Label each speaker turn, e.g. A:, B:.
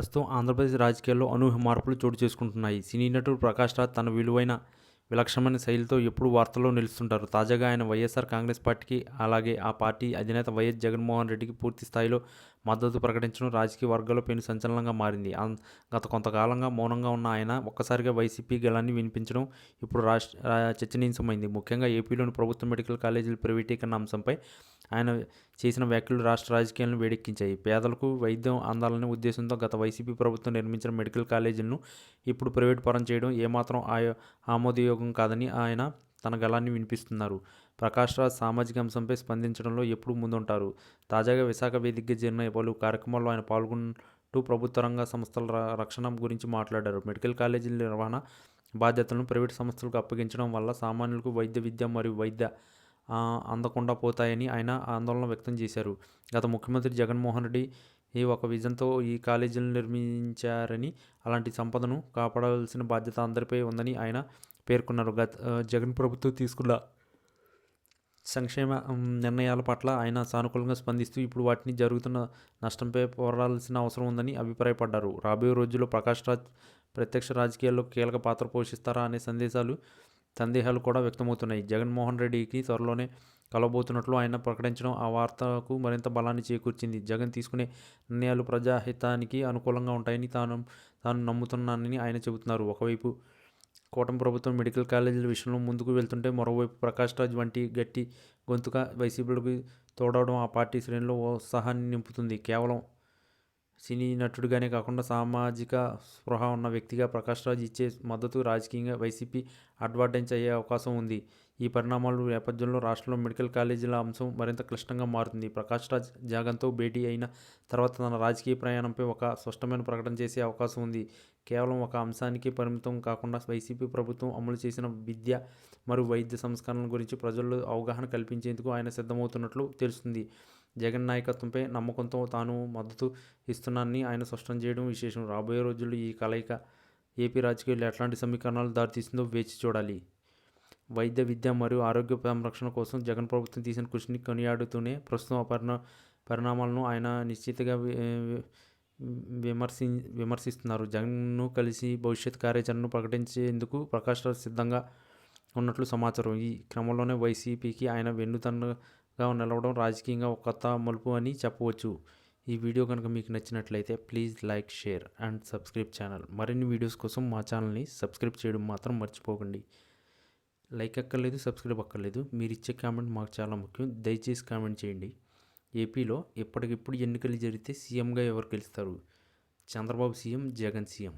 A: ప్రస్తుతం ఆంధ్రప్రదేశ్ రాజకీయాల్లో అనూహ్య మార్పులు చోటు చేసుకుంటున్నాయి. సినీ నటుడు ప్రకాష్ రాజ్ తన విలువైన విలక్షణమైన శైలితో ఎప్పుడూ వార్తల్లో నిలుస్తుంటారు. తాజాగా ఆయన వైఎస్ఆర్ కాంగ్రెస్ పార్టీకి అలాగే ఆ పార్టీ అధినేత వైఎస్ జగన్మోహన్ రెడ్డికి పూర్తి స్థాయిలో మద్దతు ప్రకటించడం రాజకీయ వర్గాల్లో పెను సంచలనంగా మారింది. గత కొంతకాలంగా మౌనంగా ఉన్న ఆయన ఒక్కసారిగా వైసీపీ గలాన్ని వినిపించడం ఇప్పుడు రాష్ట్ర చర్చనీయాంశమైంది. ముఖ్యంగా ఏపీలోని ప్రభుత్వ మెడికల్ కాలేజీల ప్రైవేటీకరణ అంశంపై ఆయన చేసిన వ్యాఖ్యలు రాష్ట్ర రాజకీయాలను వేడెక్కించాయి. పేదలకు వైద్యం అందాలనే ఉద్దేశంతో గత వైసీపీ ప్రభుత్వం నిర్మించిన మెడికల్ కాలేజీలను ఇప్పుడు ప్రైవేట్ పరం చేయడం ఏమాత్రం ఆయో ఆమోదయోగం కాదని ఆయన తన గలాన్ని వినిపిస్తున్నారు. ప్రకాష్ రాజ్ సామాజిక అంశంపై స్పందించడంలో ఎప్పుడూ ముందుంటారు. తాజాగా విశాఖ వేదికగా జరిగిన పలు కార్యక్రమాల్లో ఆయన పాల్గొంటూ ప్రభుత్వ రంగ సంస్థల ర- రక్షణ గురించి మాట్లాడారు. మెడికల్ కాలేజీల నిర్వహణ బాధ్యతలను ప్రైవేట్ సంస్థలకు అప్పగించడం వల్ల సామాన్యులకు వైద్య విద్య మరియు వైద్య అందకుండా పోతాయని ఆయన ఆందోళన వ్యక్తం చేశారు. గత ముఖ్యమంత్రి జగన్మోహన్ రెడ్డి ఈ ఒక విజన్తో ఈ కాలేజీలను నిర్మించారని అలాంటి సంపదను కాపాడాల్సిన బాధ్యత అందరిపై ఉందని ఆయన పేర్కొన్నారు. గత జగన్ ప్రభుత్వం తీసుకున్న సంక్షేమ నిర్ణయాల పట్ల ఆయన సానుకూలంగా స్పందిస్తూ ఇప్పుడు వాటిని జరుగుతున్న నష్టంపై పోరాడాల్సిన అవసరం ఉందని అభిప్రాయపడ్డారు. రాబోయే రోజుల్లో ప్రకాష్ రాజ్ ప్రత్యక్ష రాజకీయాల్లో కీలక పాత్ర పోషిస్తారా అనే సందేశాలు సందేహాలు కూడా వ్యక్తమవుతున్నాయి. జగన్మోహన్ రెడ్డికి త్వరలోనే కలవబోతున్నట్లు ఆయన ప్రకటించడం ఆ వార్తకు మరింత బలాన్ని చేకూర్చింది. జగన్ తీసుకునే నిర్ణయాలు ప్రజాహితానికి అనుకూలంగా ఉంటాయని తాను తాను నమ్ముతున్నానని ఆయన చెబుతున్నారు. ఒకవైపు కూటమి ప్రభుత్వం మెడికల్ కాలేజీల విషయంలో ముందుకు వెళ్తుంటే మరోవైపు ప్రకాష్ రాజ్ వంటి గట్టి గొంతుక వైసీపీలకు తోడవడం ఆ పార్టీ శ్రేణిలో ఉత్సాహాన్ని నింపుతుంది. కేవలం సినీ నటుడిగానే కాకుండా సామాజిక స్పృహ ఉన్న వ్యక్తిగా ప్రకాష్ రాజ్ ఇచ్చే మద్దతు రాజకీయంగా వైసీపీ అడ్వాంటేజ్ అయ్యే అవకాశం ఉంది. ఈ పరిణామాల నేపథ్యంలో రాష్ట్రంలో మెడికల్ కాలేజీల అంశం మరింత క్లిష్టంగా మారుతుంది. ప్రకాష్ రాజ్ జగన్తో భేటీ అయిన తర్వాత తన రాజకీయ ప్రయాణంపై ఒక స్పష్టమైన ప్రకటన చేసే అవకాశం ఉంది. కేవలం ఒక అంశానికి పరిమితం కాకుండా వైసీపీ ప్రభుత్వం అమలు చేసిన విద్య మరియు వైద్య సంస్కరణల గురించి ప్రజల్లో అవగాహన కల్పించేందుకు ఆయన సిద్ధమవుతున్నట్లు తెలుస్తుంది. జగన్ నాయకత్వంపై నమ్మకంతో తాను మద్దతు ఇస్తున్నానని ఆయన స్పష్టం చేయడం విశేషం. రాబోయే రోజుల్లో ఈ కలయిక ఏపీ రాజకీయాల్లో ఎట్లాంటి సమీకరణాలు దారితీస్తుందో వేచి చూడాలి. వైద్య విద్య మరియు ఆరోగ్య సంరక్షణ కోసం జగన్ ప్రభుత్వం తీసిన కృషిని కొనియాడుతూనే ప్రస్తుతం ఆ పరిణా పరిణామాలను ఆయన నిశ్చితగా విమర్శి విమర్శిస్తున్నారు. జగన్ను కలిసి భవిష్యత్ కార్యాచరణను ప్రకటించేందుకు ప్రకాష్ రాజ్ సిద్ధంగా ఉన్నట్లు సమాచారం. ఈ క్రమంలోనే వైసీపీకి ఆయన గా నిలవడం రాజకీయంగా ఒక కొత్త మలుపు అని చెప్పవచ్చు. ఈ వీడియో కనుక మీకు నచ్చినట్లయితే please like share and subscribe channel. మరిన్ని వీడియోస్ కోసం మా ఛానల్ని సబ్స్క్రైబ్ చేయడం మాత్రం మర్చిపోకండి. లైక్ అక్కర్లేదు సబ్స్క్రైబ్ అక్కర్లేదు. మీరు ఇచ్చే కామెంట్ మాకు చాలా ముఖ్యం. దయచేసి కామెంట్ చేయండి. ఏపీలో ఇప్పటికిప్పుడు ఎన్నికలు జరిగితే సీఎంగా ఎవరు గెలుస్తారు? Chandrababu CM Jagan CM.